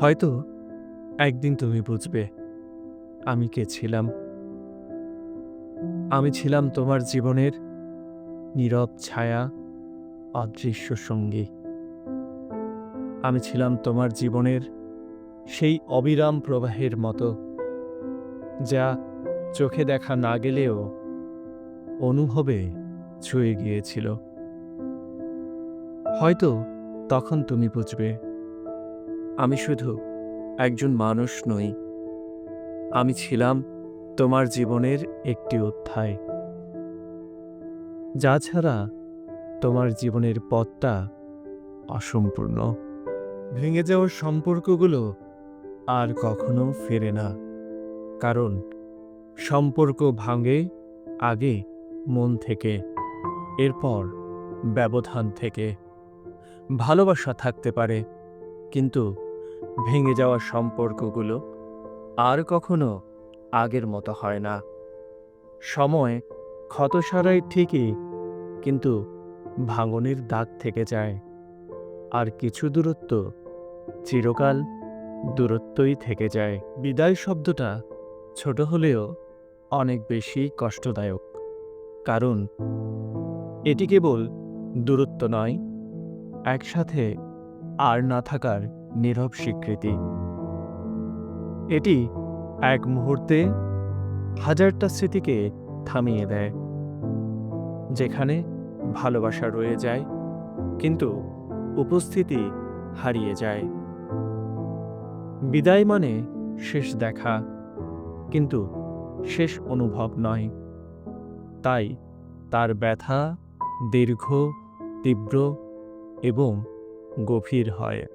হয়তো একদিন তুমি বুঝবে আমি কে ছিলাম। আমি ছিলাম তোমার জীবনের নীরব ছায়া, অদৃশ্য সঙ্গী। আমি ছিলাম তোমার জীবনের সেই অবিরাম প্রবাহের মতো, যা চোখে দেখা না গেলেও অনুভবে ছুঁয়ে গিয়েছিল। হয়তো তখন তুমি বুঝবে আমি শুধু একজন মানুষ নই, আমি ছিলাম তোমার জীবনের একটি অধ্যায়। যা ছাড়া তোমার জীবনের পথটা অসম্পূর্ণ। ভেঙে যাওয়ার সম্পর্কগুলো আর কখনো ফেরে না, কারণ সম্পর্ক ভাঙে আগে মন থেকে, এরপর ব্যবধান থেকে। ভালোবাসা থাকতে পারে, কিন্তু ভেঙে যাওয়া সম্পর্কগুলো আর কখনো আগের মতো হয় না। সময় ক্ষত সারাই ঠিকই, কিন্তু ভাঙনের দাগ থেকে যায়। আর কিছু দূরত্ব চিরকাল দূরত্বই থেকে যায়। বিদায় শব্দটা ছোট হলেও অনেক বেশি কষ্টদায়ক, কারণ এটি কেবল দূরত্ব নয়, একসাথে আর না থাকার নীরব স্বীকৃতি। এটি এক মুহূর্তে হাজারটা স্মৃতিকে থামিয়ে দেয়, যেখানে ভালোবাসা রয়ে যায়, কিন্তু উপস্থিতি হারিয়ে যায়। বিদায় মানে শেষ দেখা, কিন্তু শেষ অনুভব নয়। তাই তার ব্যথা দীর্ঘ, তীব্র এবং গভীর হয়।